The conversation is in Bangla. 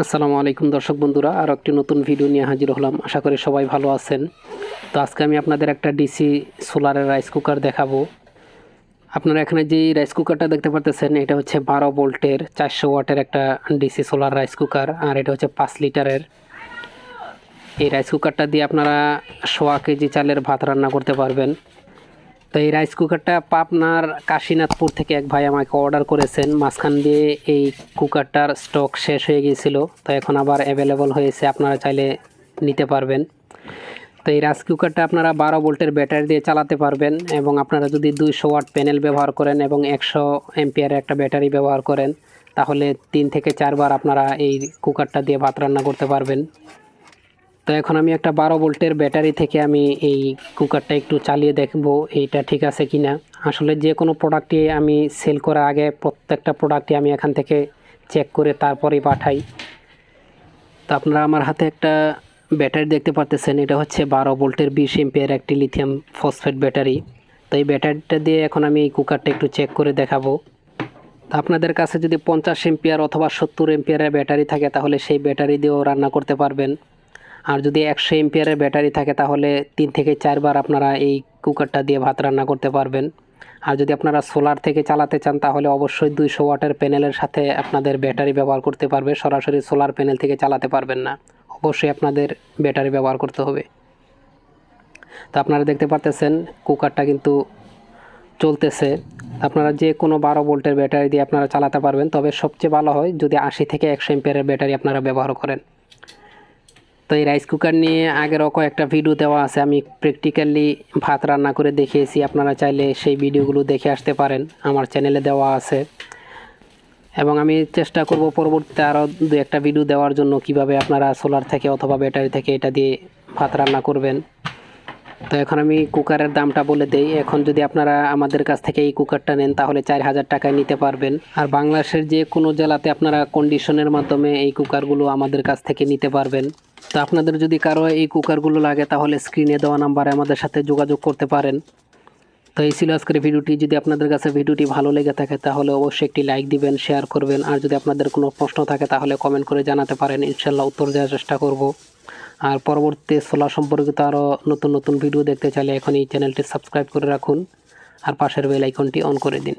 আসসালামু আলাইকুম দর্শক বন্ধুরা আর একটি নতুন ভিডিও নিয়ে হাজির হলাম। আশা করি সবাই ভালো আছেন। তো আজকে আমি আপনাদের একটা ডিসি সোলারের রাইস কুকার দেখাবো। আপনারা এখানে যে রাইস কুকারটা দেখতে পারতেছেন, এটা হচ্ছে বারো ভোল্টের, চারশো ওয়াটের একটা ডিসি সোলার রাইস কুকার আর এটা হচ্ছে পাঁচ লিটারের। এই রাইস কুকারটা দিয়ে আপনারা সোয়া কেজি চালের ভাত রান্না করতে পারবেন। তো এই রাইস কুকারটা পাবনার কাশীনাথপুর থেকে এক ভাই আমাকে অর্ডার করেছেন। মাঝখান দিয়ে এই কুকারটার স্টক শেষ হয়ে গিয়েছিল। তো এখন আবার অ্যাভেলেবল হয়েছে। আপনারা চাইলে নিতে পারবেন। তো এই রাইস কুকারটা আপনারা বারো ভোল্টের ব্যাটারি দিয়ে চালাতে পারবেন এবং আপনারা যদি দুইশো ওয়াট প্যানেল ব্যবহার করেন এবং একশো এমপিয়ারের একটা ব্যাটারি ব্যবহার করেন, তাহলে তিন থেকে চারবার আপনারা এই কুকারটা দিয়ে ভাত রান্না করতে পারবেন। তো এখন আমি একটা বারো ভোল্টের ব্যাটারি থেকে আমি এই কুকারটা একটু চালিয়ে দেখব, এইটা ঠিক আছে কি না আসলে যে কোনো প্রোডাক্টই আমি সেল করার আগে প্রত্যেকটা প্রোডাক্টই আমি এখান থেকে চেক করে তারপরেই পাঠাই। তো আপনারা আমার হাতে একটা ব্যাটারি দেখতে পারতেছেন, এটা হচ্ছে বারো ভোল্টের বিশ এমপিয়ার একটি লিথিয়াম ফসফেট ব্যাটারি। তো এই ব্যাটারিটা দিয়ে এখন আমি এই কুকারটা একটু চেক করে দেখাবো। তো আপনাদের কাছে যদি পঞ্চাশ এমপিয়ার অথবা সত্তর এমপিয়ারের ব্যাটারি থাকে, তাহলে সেই ব্যাটারি দিয়েও রান্না করতে পারবেন। আর যদি একশো এমপিয়ারের ব্যাটারি থাকে, তাহলে তিন থেকে চারবার আপনারা এই কুকারটা দিয়ে ভাত রান্না করতে পারবেন। আর যদি আপনারা সোলার থেকে চালাতে চান, তাহলে অবশ্যই দুইশো ওয়াটের প্যানেলের সাথে আপনাদের ব্যাটারি ব্যবহার করতে পারবে। সরাসরি সোলার প্যানেল থেকে চালাতে পারবেন না। অবশ্যই আপনাদের ব্যাটারি ব্যবহার করতে হবে। তো আপনারা দেখতে পারতেছেন, কুকারটা কিন্তু চলতেছে। আপনারা যে কোনো বারো ভোল্টের ব্যাটারি দিয়ে আপনারা চালাতে পারবেন। তবে সবচেয়ে ভালো হয় যদি আশি থেকে একশো এমপিয়ারের ব্যাটারি আপনারা ব্যবহার করেন। তো এই রাইস কুকার নিয়ে আগেরও কয়েকটা ভিডিও দেওয়া আছে। আমি প্র্যাকটিক্যালি ভাত রান্না করে দেখিয়েছি। আপনারা চাইলে সেই ভিডিওগুলো দেখে আসতে পারেন। আমার চ্যানেলে দেওয়া আছে। এবং আমি চেষ্টা করব পরবর্তীতে আরও দু একটা ভিডিও দেওয়ার জন্য কীভাবে আপনারা সোলার থেকে অথবা ব্যাটারি থেকে এটা দিয়ে ভাত রান্না করবেন। তো এখন আমি কুকারের দামটা বলে দেই। এখন যদি আপনারা আমাদের কাছ থেকে এই কুকারটা নেন, তাহলে চার হাজার টাকায় নিতে পারবেন। আর বাংলাদেশের যে কোনো জেলাতে আপনারা কন্ডিশনের মাধ্যমে এই কুকারগুলো আমাদের কাছ থেকে নিতে পারবেন। তো আপনাদের যদি কারও এই কুকারগুলো লাগে, তাহলে স্ক্রিনে দেওয়া নাম্বারে আমাদের সাথে যোগাযোগ করতে পারেন। তো এই ছিল আজকের ভিডিওটি। যদি আপনাদের কাছে ভিডিওটি ভালো লেগে থাকে, তাহলে অবশ্যই একটি লাইক দিবেন শেয়ার করবেন। আর যদি আপনাদের কোনো প্রশ্ন থাকে, তাহলে কমেন্ট করে জানাতে পারেন। ইনশাল্লাহ উত্তর দেওয়ার চেষ্টা করব। আর পরবর্তী সোলার সম্পর্কিত আরও নতুন নতুন ভিডিও দেখতে চাইলে এখন এই চ্যানেলটি সাবস্ক্রাইব করে রাখুন আর পাশের বেল আইকনটি অন করে দিন।